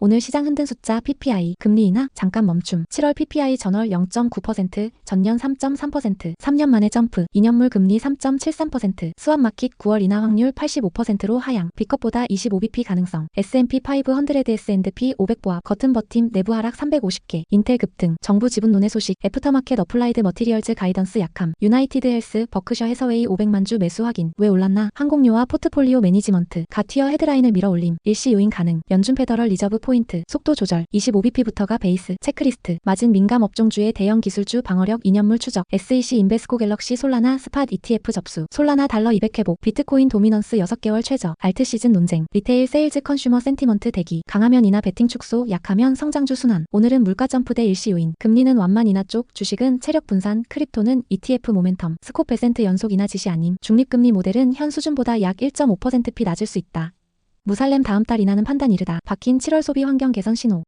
오늘 시장 흔든 숫자 PPI, 금리 인하, 잠깐 멈춤. 7월 PPI 전월 0.9%, 전년 3.3%, 3년 만에 점프. 2년물 금리 3.73%, 수압마켓 9월 인하 확률 85%로 하향. B컵보다 25bp 가능성. S&P 500 S&P 500 보합, 겉은 버팀, 내부 하락 350개. 인텔 급등, 정부 지분 논의 소식, 애프터마켓 어플라이드 머티리얼즈 가이던스 약함. 유나이티드 헬스, 버크셔 해서웨이 500만 주 매수 확인. 왜 올랐나? 항공료와 포트폴리오 매니지먼트, 가티어 헤드라인을 밀어 올림. 일시 요인 가능. 연준 페더럴 리저브 포인트, 속도 조절, 25bp부터가 베이스, 체크리스트, 마진 민감 업종주의 대형 기술주 방어력 2년물 추적, SEC 인베스코 갤럭시 솔라나 스팟 ETF 접수, 솔라나 달러 200 회복, 비트코인 도미넌스 6개월 최저, 알트 시즌 논쟁, 리테일 세일즈 컨슈머 센티먼트 대기, 강하면 인하 베팅 축소, 약하면 성장주 순환, 오늘은 물가 점프 대 일시 요인, 금리는 완만 인하 쪽, 주식은 체력 분산, 크립토는 ETF 모멘텀, 스코 베센트 연속 인하 지시 아님, 중립금리 모델은 현 수준보다 약 1.5%피 낮을 수 있다. 무살렘 다음 달 인하는 판단 이르다. 박힌 7월 소비 환경 개선 신호.